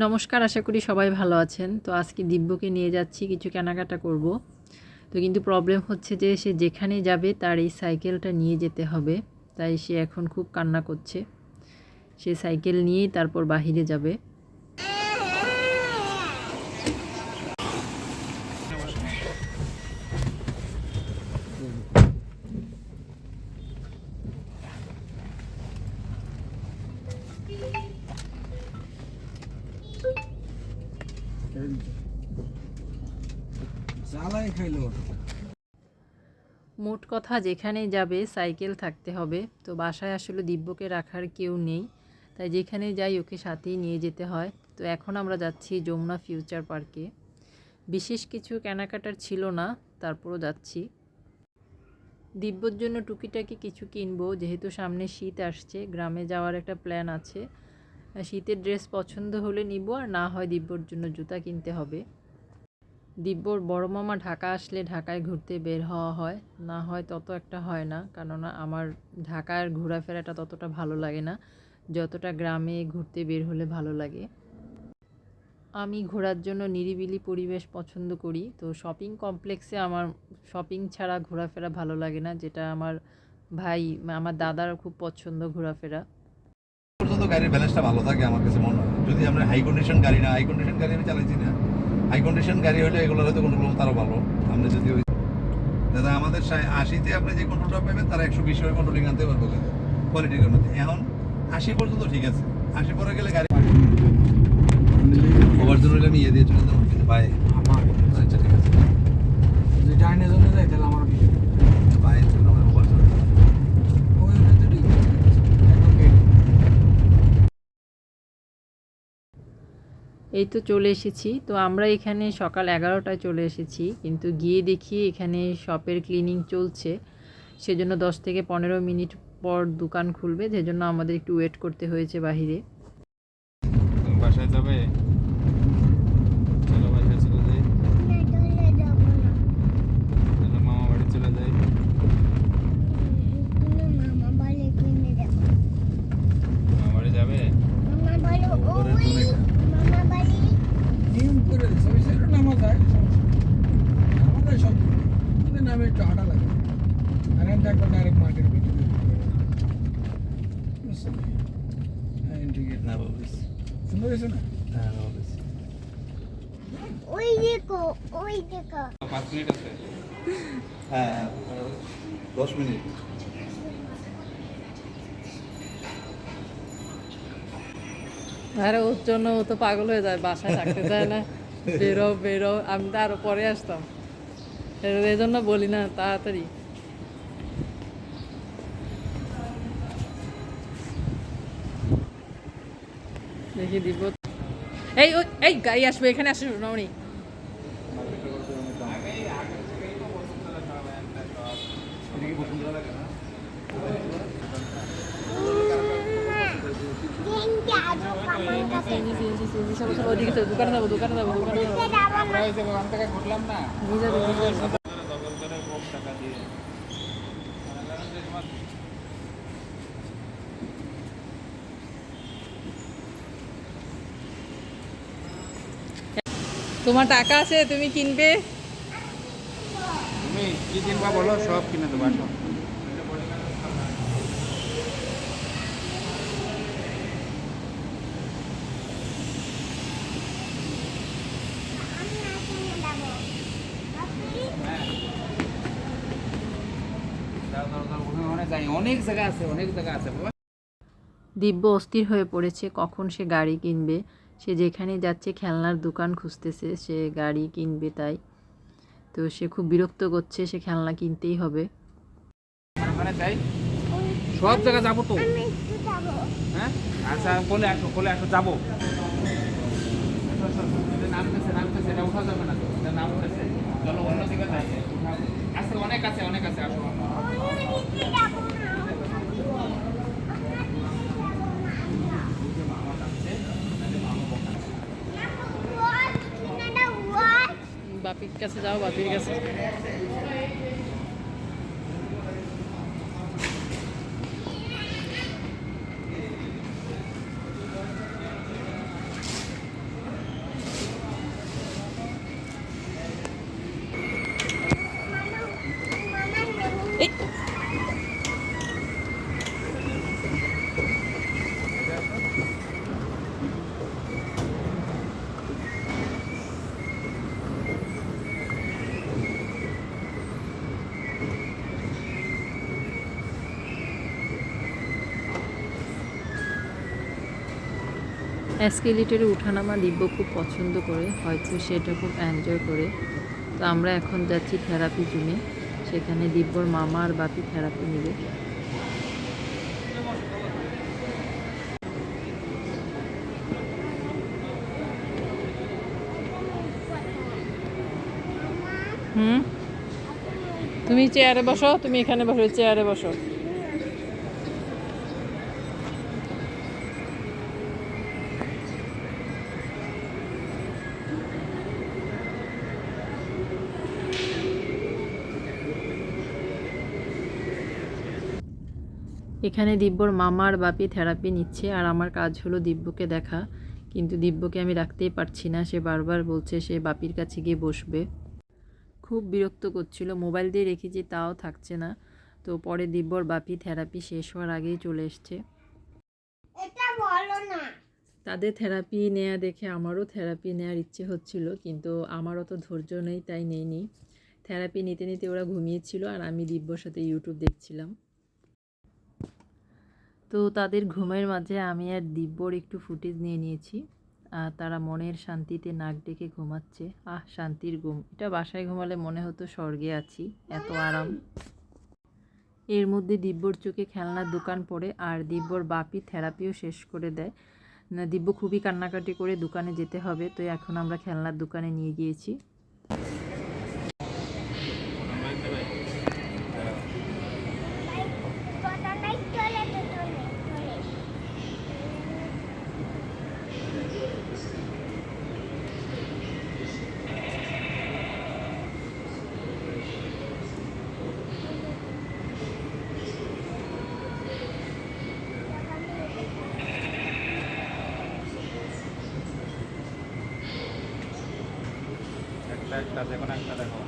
নমস্কার, আশা করি সবাই ভালো আছেন। তো আজকে দিব্যকে নিয়ে যাচ্ছি, কিছু কেনাকাটা করব। তো কিন্তু প্রবলেম হচ্ছে যে, সে যেখানে যাবে, তার এই সাইকেলটা নিয়ে যেতে হবে। তাই সে এখন খুব কান্না করছে। সে সাইকেল নিয়েই তারপর বাহিরে যাবে। মোট কথা যেখানেই যাবে সাইকেল থাকতে হবে। তো বাসায় আসলে দিব্যকে রাখার কেউ নেই। তাই যেখানে যাই ওকে সাথেই নিয়ে যেতে হয়। তো এখন আমরা যাচ্ছি যমুনা ফিউচার পার্কে। বিশেষ কিছু কেনাকাটার ছিল না, তারপরও যাচ্ছি। দিব্যর জন্য টুকিটাকি কিছু কিনবো। যেহেতু সামনে শীত আসছে, গ্রামে যাওয়ার একটা প্ল্যান আছে। শীতের ড্রেস পছন্দ হলে নিব আর না হয় দিব্যর জন্য জুতা কিনতে হবে। দিব্যর বড় মামা ঢাকা আসলে ঢাকায় ঘুরতে বের হওয়া হয়। না হয় তত একটা হয় না, কেননা আমার ঢাকার ঘোরাফেরাটা ততটা ভালো লাগে না। যতটা গ্রামে ঘুরতে বের হলে ভালো লাগে। আমি ঘোরার জন্য নিরিবিলি পরিবেশ পছন্দ করি। তো শপিং কমপ্লেক্সে আমার শপিং ছাড়া ঘোরাফেরা ভালো লাগে না, যেটা আমার ভাই, আমার দাদার খুব পছন্দ ঘোরাফেরা। পর্যন্ত গাড়ির ব্যালেন্সটা ভালো থাকে আমার কাছে মনে হয়। যদি আমরা হাই কন্ডিশন গাড়ি না হাই কন্ডিশন গাড়ি আমি চালাইছি না। হাই কন্ডিশন গাড়ি হলে এগুলো হয়তো কোনোগুলো তারও ভালো। আপনি যদি ওই দাদা আমাদের আশিতে আপনি যে কন্ট্রোলটা পাবেন তারা একশো বিশ কন্ট্রোলিং আনতে পারব কোয়ালিটির মধ্যে। এখন আশি পর্যন্ত ঠিক আছে। আশি পরে গেলে গাড়ি ওভার জন্য আমি ইয়ে দিয়ে চলে যাব। কিন্তু ভাই আমার আচ্ছা ঠিক আছে যদি ডাইনে জন্য যাই তাহলে আমার বিষয় ভাই আমার ওভার জন্য ওই ওটা তো ঠিক আছে একদম গেট এই তো চলে এসেছি। তো আমরা এখানে সকাল এগারোটায় চলে এসেছি। কিন্তু গিয়ে দেখি এখানে শপের ক্লিনিং চলছে। সেজন্য দশ থেকে পনেরো মিনিট পর দোকান খুলবে। সেজন্য আমাদের একটু ওয়েট করতে হয়েছে বাহিরে। বাসায় যাবে চলো বাসায় চলে যাই চলো মামা বাড়ি চলে যাই মামা বাড়ি যাবে নিয়ম করে দিচ্ছে ওই সাইডে নামা যায় নামা যায় সব নামে একটু হাঁটা লাগে আর একটা একবার ডাইরেক্ট মার্কেট ভিতরে না বলিস সুন্দর হয়েছে না? হ্যাঁ বলিস ওই দেখো ওই দেখো। পাঁচ মিনিট আছে। হ্যাঁ দশ মিনিট। আরে ওর জন্য ও তো পাগল হয়ে যায় বাসায় থাকতে চায় না। বেরো বেরো আমি তো আরও পরে আসতাম। এই জন্য বলি না তাড়াতাড়ি। দেখি দিব। এই ওই এই গাড়ি আসবে এখানে আসবে চলো, দোকানে যাব দোকানে যাব দোকানে যাব। ওখান থেকে ঘুরলাম না। নিয়ে যাবে নিয়ে যাবে দখল করে কম টাকা দিয়ে তোমার টাকা আছে তুমি কিনবে? তুমি কি কিনবা বলো সব কিনে দেবো অনেক জায়গা আছে অনেক জায়গা আছে বাবা দিব্য অস্থির হয়ে পড়েছে কখন সে গাড়ি কিনবে সে যেখানে যাচ্ছে খেলনার দোকান খুঁজতেছে সে গাড়ি কিনবে তাই তো সে খুব বিরক্ত করছে সে খেলনা কিনতেই হবে যাই সব জায়গা যাব তো যাব হ্যাঁ আচ্ছা বলে আসো বলে আসো যাব আসো, আসো, আসো। এটা নামতেছে নামতেছে এটা উঠা যাবে না নামতেছে চলো অন্য দিকে যাই উঠা- অনেক আছে অনেক আছে আসো ওই দিকে যাব না What? কিনাটা what? বাপির কাছে যাও বাপির কাছে অ্যাসকেলেটারে উঠানামা দিব্য খুব পছন্দ করে, হয়তো সেটা খুব এনজয় করে। তো আমরা এখন যাচ্ছি থেরাপি জুমে সেখানে দিব্যর মামা আর বাপি থেরাপি নেবে। হুম? তুমি চেয়ারে বসো, তুমি এখানে বসো চেয়ারে বসো। এখানে দিব্যর মামা আর বাপি থেরাপি নিচ্ছে আর আমার কাজ হলো দিব্যকে দেখা। কিন্তু দিব্যকে আমি রাখতেই পারছি না। সে বারবার বলছে সে বাপির কাছে গিয়ে বসবে। খুব বিরক্ত করছিল। মোবাইল দিয়ে রেখেছি তাও থাকছে না। তো পরে দিব্যর বাপি থেরাপি শেষ হওয়ার আগেই চলে এসছে। তাদের থেরাপি নেওয়া দেখে আমারও থেরাপি নেওয়ার ইচ্ছে হচ্ছিল কিন্তু আমার অত ধৈর্য নেই তাই নেইনি। থেরাপি নিতে নিতে ওরা ঘুমিয়েছিল আর আমি দিব্যর সাথে ইউটিউব দেখছিলাম। তো তাদের ঘুমের মাঝে আমি আর দিব্যর একটু ফুটেজ নিয়ে নিয়েছি। আর তারা মনের শান্তিতে নাক ডেকে ঘুমাচ্ছে। আহ, শান্তির ঘুম। এটা বাসায় ঘুমালে মনে হতো স্বর্গে আছি, এত আরাম। এর মধ্যে দিব্যর চোখে খেলনার দোকান পড়ে আর দিব্যর বাপি থেরাপিও শেষ করে দেয়। না, দিব্য খুবই কান্নাকাটি করে দোকানে যেতে হবে, তো এখন আমরা খেলনার দোকানে নিয়ে গিয়েছি কথা নাই চলে তো চলে চলে একটা যে কোনো একটা দেখো।